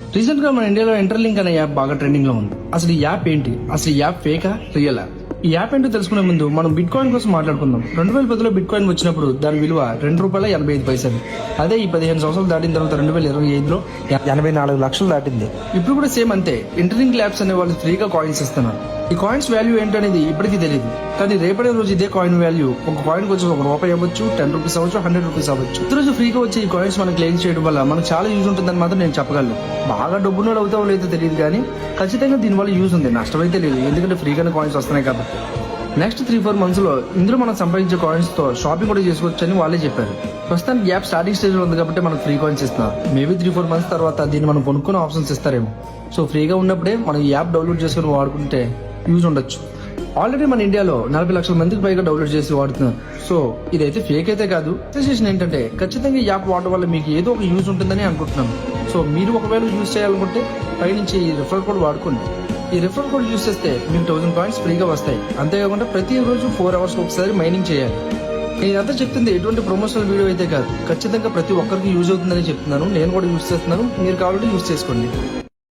రీసెంట్గా మన ఇండియాలో ఇంటర్లింక్ అనే యాప్ బాగా ట్రెండింగ్లో ఉంది. అసలు ఈ యాప్ ఏంటి? అసలు ఈ యాప్ ఫేకా రియల్ యాప్ ఈ యాప్ ఏంటో తెలుసుకునే ముందు మనం బిట్ కాయిన్ కోసం మాట్లాడుకుందాం. రెండు వేల పదిలో బిట్ కాయిన్ వచ్చినప్పుడు దాని విలువ రెండు రూపాయల ఎనభై ఐదు పైసలు. అదే ఈ పదిహేను సంవత్సరాలు దాటిన తర్వాత రెండు వేల ఇరవై ఐదులో ఎనభై నాలుగు లక్షలు దాటింది. ఇప్పుడు కూడా సేమ్ అంతే. ఇంటర్లింక్ ల్యాబ్స్ అనే వాళ్ళు ఫ్రీగా కాయిన్స్ ఇస్తున్నారు. ఈ కాయిన్స్ వాల్యూ ఏంటనేది ఇప్పటికీ తెలియదు కానీ రేపటి రోజు ఇదే కాయిన్ వాల్యూ ఒక కాయిన్ వచ్చి ఒక రూపాయి అవ్వచ్చు టెన్ రూపీస్ అవ్వచ్చు హండ్రెడ్ రూపీస్ అవ్వచ్చు. ఈ రోజు ఫ్రీగా వచ్చే ఈ కాయిన్స్ మనం క్లెయిమ్ చేయడం వల్ల మనకు చాలా యూజ్ ఉంటుందని మాత్రం నేను చెప్పగలను. బాగా డబ్బున్నోడు అవుతావో లేదో తెలియదు కానీ ఖచ్చితంగా దీనివల్ల యూజ్ ఉంది. నష్టం అయితే లేదు. ఎందుకంటే ఫ్రీగానే కాయిన్స్ వస్తున్నాయి కాబట్టి. నెక్స్ట్ త్రీ ఫోర్ మంత్స్లో ఇందులో మనం సంపాదించే కాయిన్స్తో షాపింగ్ కూడా చేసుకోవచ్చు అని వాళ్ళే చెప్పారు. ప్రస్తుతానికి యాప్ స్టార్టింగ్ స్టేజ్లో ఉంది కాబట్టి మనకు ఫ్రీ కాయిన్స్ ఇస్తున్నారు. మేబీ త్రీ ఫోర్ మంత్స్ తర్వాత దీన్ని మనం కొనుక్కునే ఆప్షన్స్ ఇస్తారేమో. సో ఫ్రీగా ఉన్నప్పుడే మనం ఈ యాప్ డౌన్లోడ్ చేసుకుని వాడుకుంటే యూజ్ ఉండొచ్చు. ఆల్రెడీ మన ఇండియాలో నలభై లక్షల మందికి పైగా డౌన్లోడ్ చేసి వాడుతున్నారు. సో ఇదైతే ఫేక్ అయితే కాదు. సజెషన్ ఏంటంటే ఖచ్చితంగా ఈ యాప్ వాడడం వల్ల మీకు ఏదో ఒక యూజ్ ఉంటుందని అనుకుంటున్నాను సో మీరు ఒకవేళ యూజ్ చేయాలనుకుంటే పైనుంచి ఈ రిఫర్ కోడ్ వాడుకోండి. ఈ రిఫర్ కోడ్ యూజ్ చేస్తే మీకు థౌసండ్ పాయింట్స్ ఫ్రీగా వస్తాయి. అంతేకాకుండా ప్రతి రోజు ఫోర్ అవర్స్ ఒకసారి మైనింగ్ చేయాలి. నేను ఇదంతా చెప్తుంది ఎటువంటి ప్రమోషనల్ వీడియో అయితే కాదు. ఖచ్చితంగా ప్రతి ఒక్కరికి యూజ్ అవుతుందని చెప్తున్నాను. నేను కూడా యూజ్ చేస్తున్నాను. మీరు కావాలంటే యూజ్ చేసుకోండి.